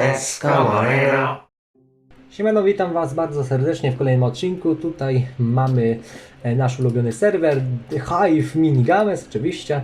Escamoreno. Siemano, witam Was bardzo serdecznie w kolejnym odcinku. Tutaj mamy e, nasz ulubiony serwer Hive Minigames, oczywiście.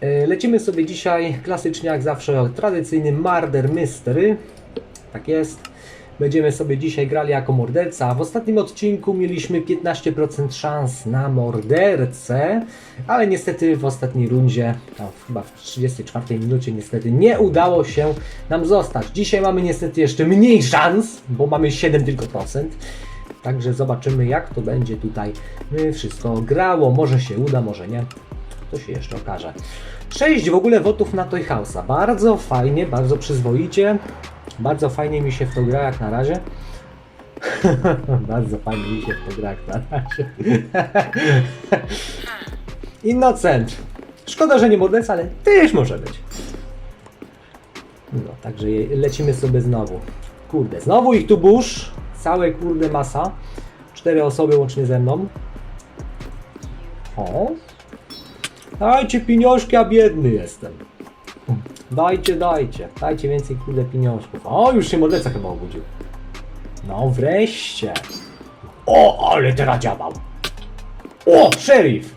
E, Lecimy sobie dzisiaj klasycznie, jak zawsze, tradycyjny Murder Mystery. Tak jest. Będziemy sobie dzisiaj grali jako morderca. W ostatnim odcinku mieliśmy 15% szans na mordercę, ale niestety w ostatniej rundzie, tam chyba w 34 minucie, niestety nie udało się nam zostać. Dzisiaj mamy niestety jeszcze mniej szans, bo mamy 7 tylko procent. Także zobaczymy jak to będzie tutaj y, wszystko grało. Może się uda, może nie. To się jeszcze okaże. 6 w ogóle wotów na Toy House'a. Bardzo fajnie, bardzo przyzwoicie. Bardzo fajnie mi się w to gra jak na razie. bardzo fajnie mi się w to gra jak na razie. Innocent. Szkoda, że nie morderca, ale też może być. No, także lecimy sobie znowu. Kurde, znowu ich tu burz. Całe kurde masa. Cztery osoby łącznie ze mną. O. Dajcie pieniążki, a biedny jestem. Dajcie, dajcie. Dajcie więcej kurde pieniążków. O, już się morderca chyba obudził. No wreszcie. O, ale teraz działał. O, szerif.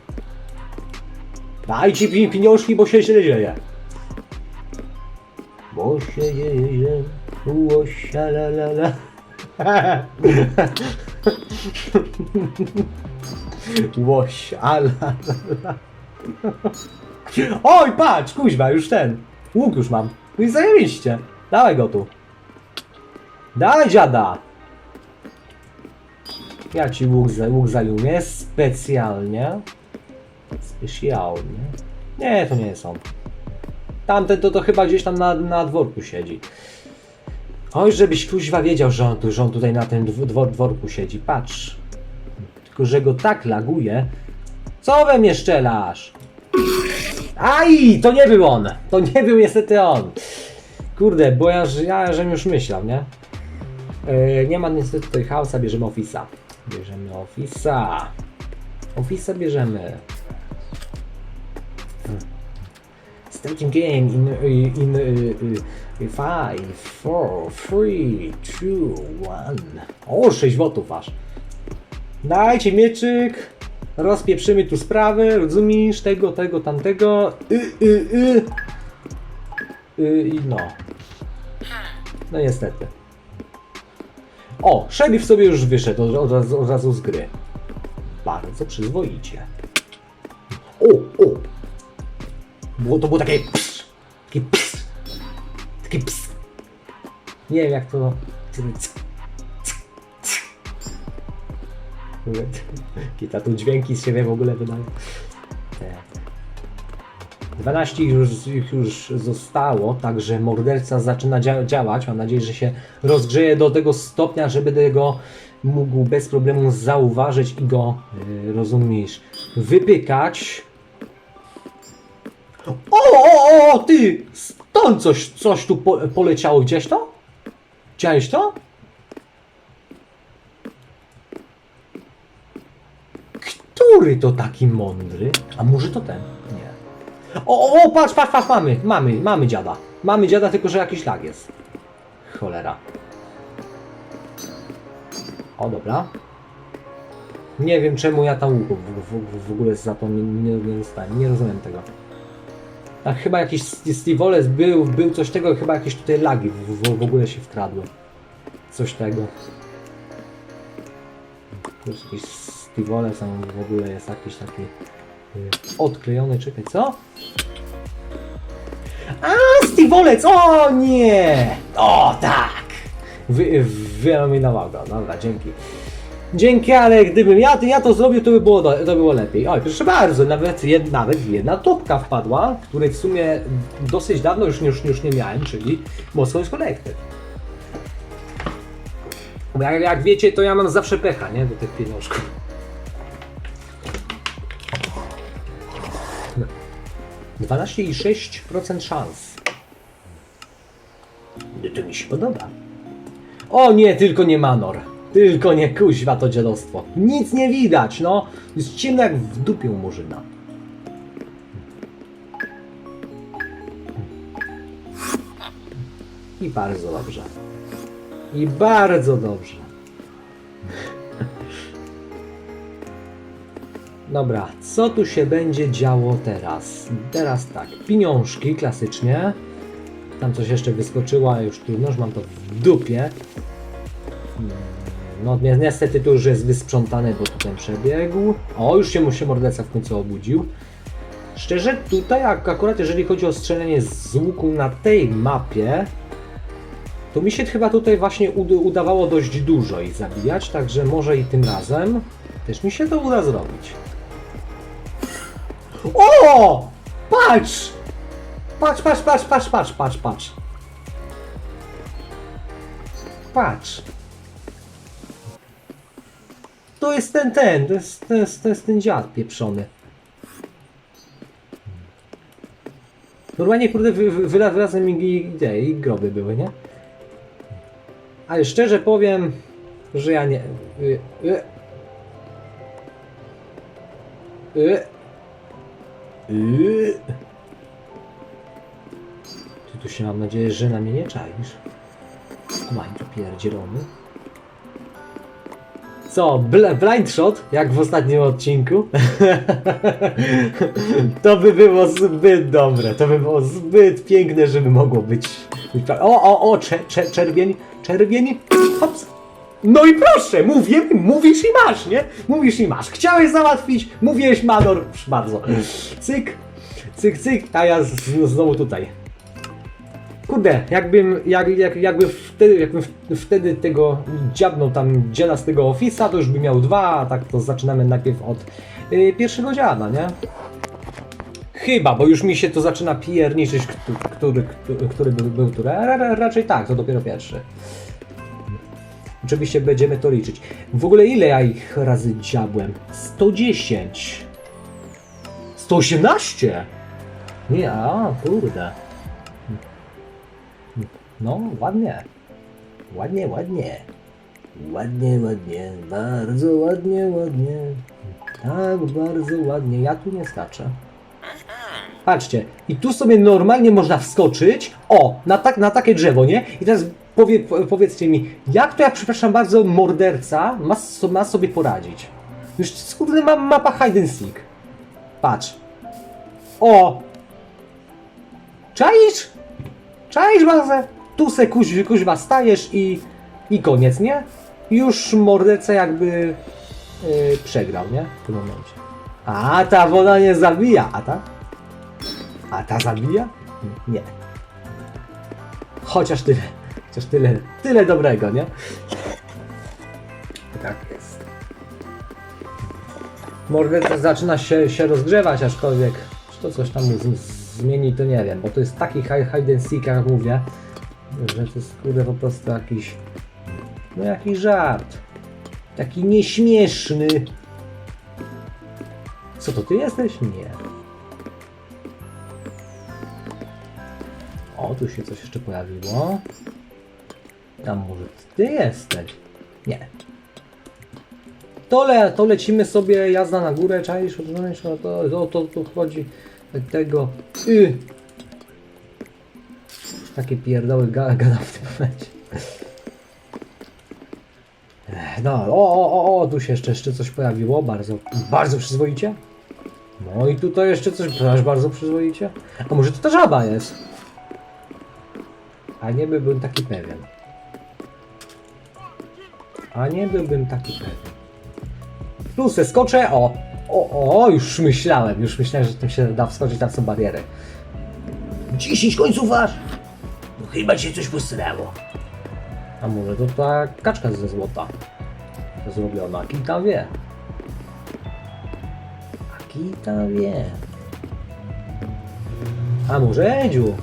Dajcie pi- pieniążki, bo się źle dzieje. Bo się dzieje źle. Łosia la la la. Łosia la. Oj, patrz, kuźwa, już ten. Łuk już mam. No i zajebiście. Dawaj go tu. Dawaj dziada. Ja ci łuk, za- łuk zajumię specjalnie. Specjalnie. Nie, to nie on. Tamten to, to chyba gdzieś tam na, na dworku siedzi. Oj, żebyś kuźwa wiedział, że on, tu, że on tutaj na tym dw- dwor, dworku siedzi. Patrz. Tylko, że go tak laguje. Co we mnie szczelasz? Aj, to nie był on. To nie był niestety on. Kurde, bo ja, ja żem już myślał, nie? Yy, nie ma niestety tutaj hausa, bierzemy Office'a. Bierzemy Office'a. Office'a bierzemy. Starting game in, in, in 5, 4, 3, 2, 1. O, 6 wotów aż. Dajcie mieczyk. Rozpieprzymy tu sprawy, rozumiesz? Tego, tego, tamtego. Y, y, y. Y, no. No niestety. O, szerif sobie już wyszedł od, od, razu- od razu z gry. Bardzo przyzwoicie. O, o. Było, to było takie ps, taki ps, taki ps. Nie wiem jak to... Kita tu dźwięki z siebie w ogóle wydają. Tak. 12 już, ich już zostało, także morderca zaczyna dzia działać. Mam nadzieję, że się rozgrzeje do tego stopnia, że będę go mógł bez problemu zauważyć i go, yy, rozumiesz, wypykać. O, o, o, ty! Stąd coś, coś tu po, poleciało gdzieś to? Widziałeś to? Który to taki mądry? A może to ten? Nie. O, o, patrz, patrz, patrz, mamy, mamy, mamy dziada. Mamy dziada, tylko że jakiś lag jest. Cholera. O, dobra. Nie wiem czemu ja tam w, w, w ogóle za to nie, nie, dostałem. Nie rozumiem tego. A chyba jakiś Steve Wallace był, był coś tego, chyba jakieś tutaj lagi w, w, w ogóle się wkradły. Coś tego. Jakiś A on w ogóle jest jakiś taki y, odklejony, czekaj, co? A, Wallace, o nie! O tak! Wy, wyeliminował go, dobra, dzięki. Dzięki, ale gdybym ja, ja to zrobił, to by było, to było lepiej. Oj, proszę bardzo, nawet, jed, nawet jedna topka wpadła, której w sumie dosyć dawno już, już, już nie miałem, czyli Moscow Collected. Bo Jak, jak wiecie, to ja mam zawsze pecha, nie? Do tych pieniążków. 12,6% szans. To mi się podoba. O nie, tylko nie Manor. Tylko nie kuźwa to dzielostwo. Nic nie widać, no. Jest ciemno jak w dupie murzyna. I bardzo dobrze. I bardzo dobrze. Dobra, co tu się będzie działo teraz? Teraz tak, pieniążki klasycznie. Tam coś jeszcze wyskoczyło, ale już trudno, już mam to w dupie. Hmm, No ni- niestety tu już jest wysprzątane, bo tu ten przebiegł. O, już się mu się morderca w końcu obudził. Szczerze, tutaj ak- akurat jeżeli chodzi o strzelenie z łuku na tej mapie, to mi się chyba tutaj właśnie ud- udawało dość dużo ich zabijać, także może i tym razem też mi się to uda zrobić. O! Patrz! Patrz, patrz, patrz, patrz, patrz, patrz, patrz. Patrz. To jest ten, ten, to jest, to jest, to jest ten dziad pieprzony. Normalnie, kurde, wy, wy, wyla- wyrazem mi i, te, i groby były, nie? Ale szczerze powiem, że ja nie... Y, y, y, Ty tu się mam nadzieję, że na mnie nie czaisz. Mań tu pierdzielony. Co, bl blind shot, jak w ostatnim odcinku? to by było zbyt dobre, to by było zbyt piękne, żeby mogło być. O, o, o, cze, cze, czerwień, czerwień. No i proszę, mówię, mówisz i masz, nie? Mówisz i masz. Chciałeś załatwić, mówiłeś Mador, proszę bardzo. Cyk, cyk, cyk, a ja z, znowu tutaj. Kurde, jakbym, jak, jak, jakby wtedy, jakbym wtedy tego dziabnął tam dziada z tego ofisa, to już by miał dwa, a tak to zaczynamy najpierw od y, pierwszego dziada, nie? Chyba, bo już mi się to zaczyna pierniczyć, który, który, który, który był, był ra- Raczej tak, to dopiero pierwszy. Oczywiście będziemy to liczyć. W ogóle ile ja ich razy dziabłem? 110. 118? Nie, a kurde. No, ładnie. Ładnie, ładnie. Ładnie, ładnie. Bardzo ładnie, ładnie. Tak, bardzo ładnie. Ja tu nie skaczę. Patrzcie, i tu sobie normalnie można wskoczyć. O, na, tak, na takie drzewo, nie? I teraz powie, po- powiedzcie mi, jak to, jak przepraszam bardzo, morderca ma, ma sobie poradzić? Już kurde ma mapa hide and seek. Patrz. O! Czaisz? Czaisz bazę? Tu se kuź, kuźwa stajesz i, i koniec, nie? Już morderca jakby yy, przegrał, nie? W tym momencie. A ta woda nie zabija, a ta? A ta zabija? Nie. Chociaż tyle. Chociaż tyle, tyle dobrego, nie? Tak jest. Morderca zaczyna się, się rozgrzewać, aczkolwiek czy to coś tam z, zmieni, to nie wiem, bo to jest taki hi- hide and seek, jak mówię, że to jest kurde po prostu jakiś, no jakiś żart. Taki nieśmieszny. Co to ty jesteś? Nie. O, tu się coś jeszcze pojawiło. Tam może ty jesteś. Nie. To, le, to lecimy sobie, jazda na górę, czaisz, rozumiesz, no to, to, to, to chodzi tego, y. Takie pierdoły ga, w tym momencie. No, o, o, o, o, tu się jeszcze, jeszcze coś pojawiło, bardzo, bardzo przyzwoicie. No i tutaj jeszcze coś, też bardzo przyzwoicie. A może to ta żaba jest? A nie byłbym taki pewien. A nie byłbym taki pewien. Tu se skoczę, o, o, o, już myślałem, już myślałem, że tym się da wskoczyć, tam są bariery. 10 końców aż! No chyba cię coś postrało. A może to ta kaczka ze złota zrobiona, kim tam wie? A kim tam wie? A może Edziu?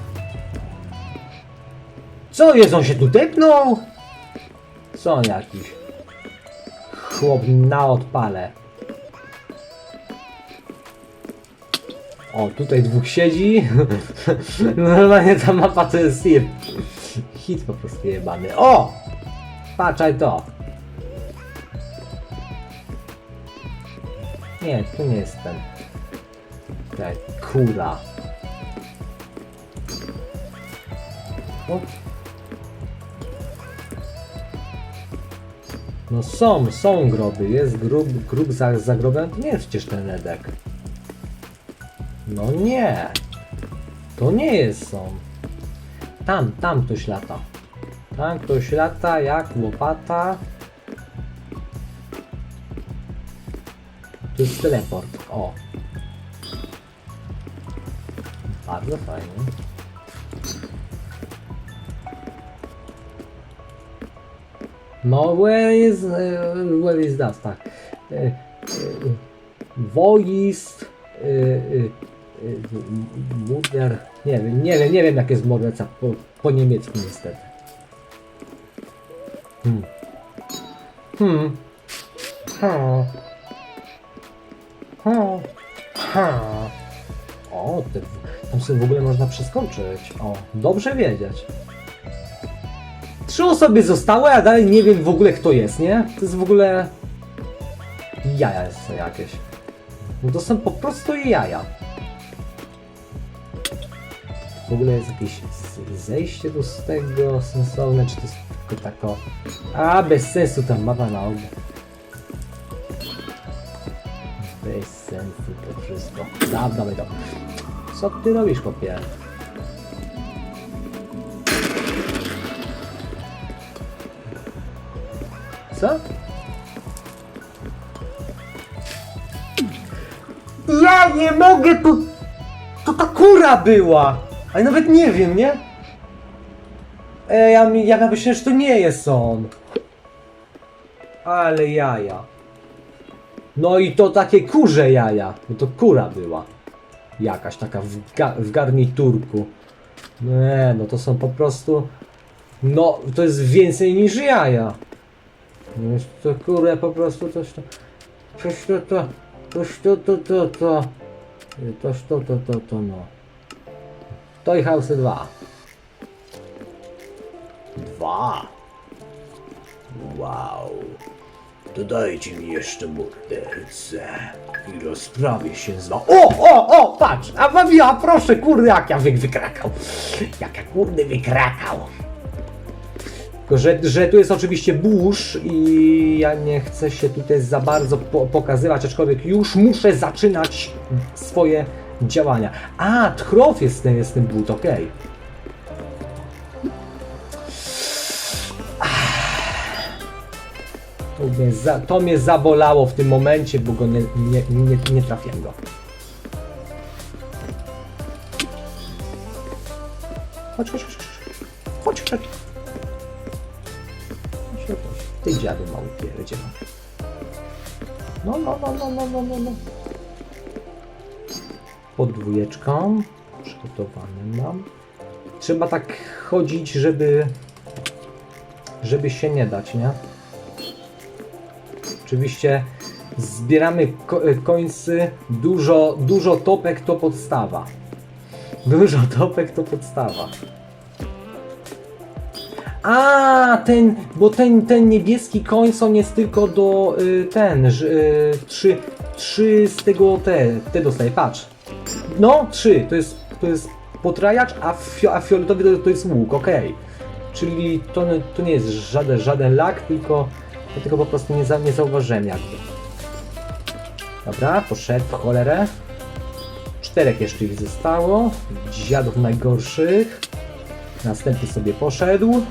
Co jest, on się tu tepnął? Co on jakiś? Chłop na odpale. O, tutaj dwóch siedzi. Normalnie ta mapa to jest hit. Hit po prostu jebany. O! Patrzaj to. Nie, tu nie jest ten. Tutaj, kura. O, No są, są groby. Jest grób, grób za, za. To nie jest przecież ten Edek. No nie. To nie jest są. Tam, tam ktoś lata. Tam ktoś lata jak łopata. To jest teleport. O. Bardzo fajnie. No, where is, where is that, tak. E, e, Voice, e, Murder, nie wiem, nie wiem, nie wiem jak jest morderca po, po niemiecku niestety. Hmm. Hmm. Ha. Ha. Ha. O, te, tam sobie w ogóle można przeskoczyć. O, dobrze wiedzieć. Trzy osoby zostały, a dalej nie wiem w ogóle kto jest, nie? To jest w ogóle... Jaja są jakieś. No to są po prostu jaja. W ogóle jest jakieś zejście do tego sensowne, czy to jest tylko tako... A, bez sensu ta mapa na obu. Bez sensu to wszystko. Dawaj to. Co ty robisz, kopie? Ja nie mogę tu... To ta kura była! Ale nawet nie wiem, nie? Ej, ja, mi- ja myślę, że to nie jest on. Ale jaja. No i to takie kurze jaja. No to kura była. Jakaś taka w, ga w garniturku. Nie, no to są po prostu... No, to jest więcej niż jaja. Jest to kurde po prostu coś to... Coś to to... Coś to to to to... Coś to to to to no. Toy House 2. Dwa. Wow. Dodajcie mi jeszcze mordercę i rozprawię się z wami. O, o, o, patrz! A Wawia, proszę, kurde, jak ja wy, wykrakał. Jak ja kurde wykrakał. Że, że tu jest oczywiście burz i ja nie chcę się tutaj za bardzo po, pokazywać, aczkolwiek już muszę zaczynać swoje działania. A, tchrow jest jest ten but, okej. To mnie, za, to mnie zabolało w tym momencie, bo go nie, nie, nie, nie trafiłem go. Chodź, chodź. chodź. Chodź, chodź. Ty dziadu mały pierdzie. No, no, no, no, no, no, no, no. Pod dwójeczką. Przygotowany mam. Trzeba tak chodzić, żeby... Żeby się nie dać, nie? Oczywiście zbieramy ko- e, końcy. Dużo, dużo topek to podstawa. Dużo topek to podstawa. A, ten, bo ten, ten niebieski końc on jest tylko do y, ten, y, trzy, trzy z tego te, te dostaje, patrz. No, trzy, to jest, to jest potrajacz, a, fio, a fioletowy to, to jest łuk, okej. Czyli to, to nie jest żaden, żaden lak, tylko, ja tylko po prostu nie, za, nie zauważyłem jakby. Dobra, poszedł w cholerę. Czterech jeszcze ich zostało. Dziadów najgorszych. Następny sobie poszedł.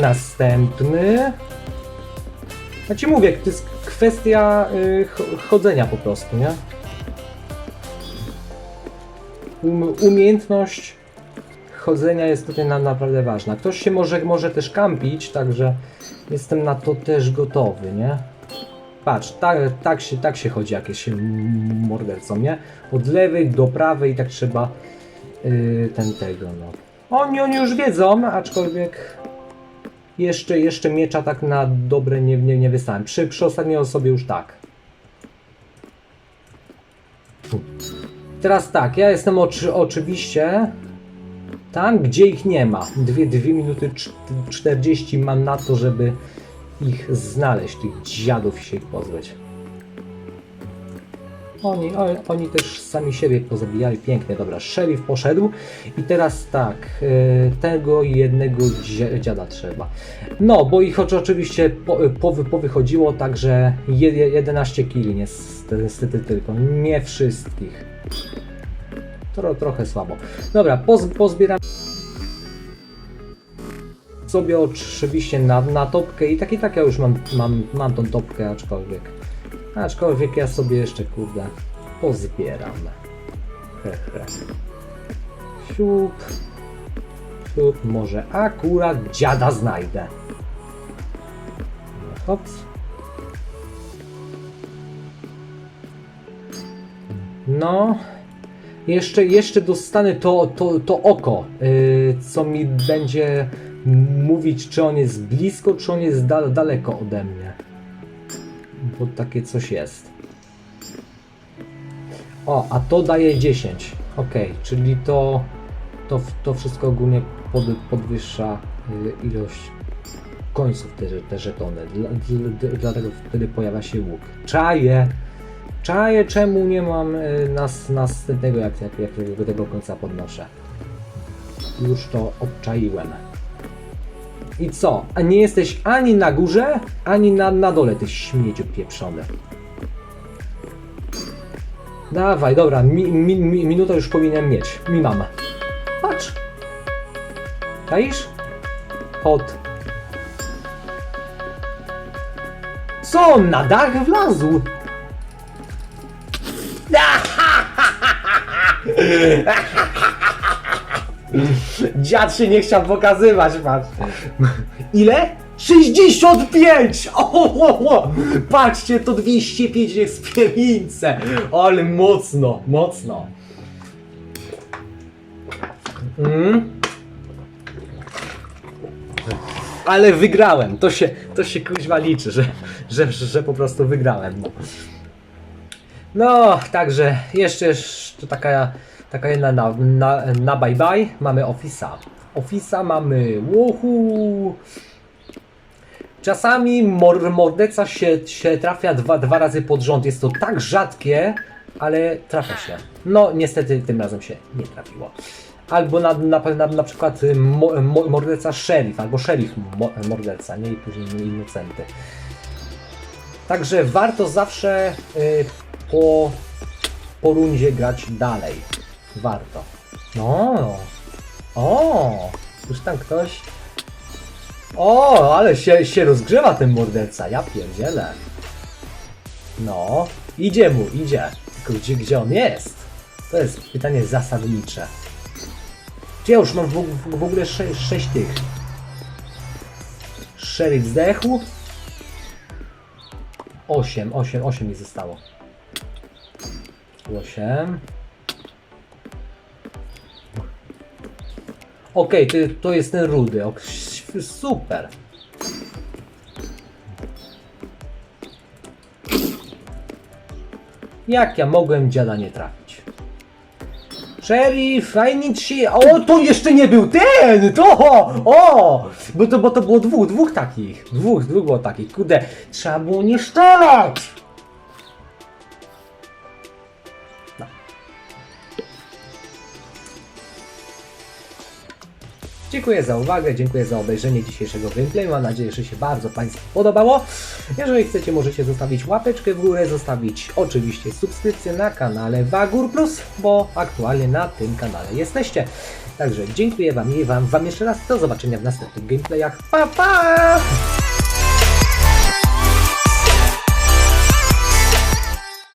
Następny. Ja ci mówię, to jest kwestia y, ch- chodzenia po prostu, nie? Um, umiejętność chodzenia jest tutaj nam naprawdę ważna. Ktoś się może, może też kampić, także jestem na to też gotowy, nie? Patrz, tak, tak, się, tak się chodzi jak jest się mordercą, nie? Od lewej do prawej tak trzeba yy, ten tego, no. Oni, oni już wiedzą, aczkolwiek jeszcze, jeszcze miecza tak na dobre nie, nie, nie wystałem. Przy, przy ostatniej osobie już tak. Teraz tak, ja jestem oczy, oczywiście tam, gdzie ich nie ma. Dwie, dwie minuty cz- 40 mam na to, żeby ich znaleźć, tych dziadów się ich pozbyć. Oni, oni też sami siebie pozabijali pięknie. Dobra, szerif poszedł i teraz tak, e, tego jednego dzia- dziada trzeba. No, bo ich oczy- oczywiście po, po, powychodziło, także je, je- 11 kili niestety, niestety tylko, nie wszystkich. Tro, trochę słabo. Dobra, poz, pozbieram sobie oczywiście na, na topkę i tak i tak ja już mam, mam, mam tą topkę, aczkolwiek aczkolwiek ja sobie jeszcze kurde pozbieram. Hehe. Siup. Siup, może akurat dziada znajdę. Hops. No. Jeszcze, jeszcze dostanę to, to, to oko, yy, co mi będzie mówić, czy on jest blisko, czy on jest da, daleko ode mnie. Bo takie coś jest. O, a to daje 10. Ok, czyli to, to, to wszystko ogólnie pod, podwyższa y, ilość końców te, te żetony. Dla, dla, dlatego wtedy pojawia się łuk. Czaję! Czaję, czemu nie mam y, nas, następnego, jak, jak, jak tego końca podnoszę. Już to obczaiłem. I co? A nie jesteś ani na górze, ani na, na dole, ty śmieciu pieprzony. Dawaj, dobra, mi, mi, mi, minutę już powinienem mieć. Mi mam. Patrz. Czaisz? Hot. Co na dach wlazł? Dziad się nie chciał pokazywać, patrz. Ile? 65! O, o, o. Patrzcie, to 205 jest w piewince. Ale mocno, mocno. Mm. Ale wygrałem. To się, to się kuźwa liczy, że, że, że po prostu wygrałem. No. Także jeszcze, jeszcze taka, taka jedna na, na, na bye bye. Mamy Office'a. Office'a mamy Woohoo! Czasami mor, mordeca się, się trafia dwa, dwa razy pod rząd. Jest to tak rzadkie, ale trafia się. No, niestety tym razem się nie trafiło. Albo na, na, na, na przykład mo, morderca szerif, albo szerif mo, morderca, nie? I później innocenty. Także warto zawsze y, po, po rundzie grać dalej. Warto. No. O, już tam ktoś. O, ale się, się rozgrzewa ten morderca, ja pierdzielę. No, idzie mu, idzie. Tylko gdzie, gdzie on jest? To jest pytanie zasadnicze. Czy ja już mam w, w, w ogóle 6, sześć tych? Szeryf zdechł. 8, 8, 8 mi zostało. 8. Okej, to, to jest ten rudy. Ok, super. Jak ja mogłem dziada nie trafić? Sheriff, I need she... O, to jeszcze nie był ten! To! O! Bo to, bo to było dwóch, dwóch takich. Dwóch, dwóch było takich. Kurde, trzeba było nie strzelać! Dziękuję za uwagę, dziękuję za obejrzenie dzisiejszego gameplayu. Mam nadzieję, że się bardzo Państwu podobało. Jeżeli chcecie, możecie zostawić łapeczkę w górę, zostawić oczywiście subskrypcję na kanale Wagur Plus, bo aktualnie na tym kanale jesteście. Także dziękuję Wam i Wam, wam jeszcze raz. Do zobaczenia w następnych gameplayach. Pa, pa!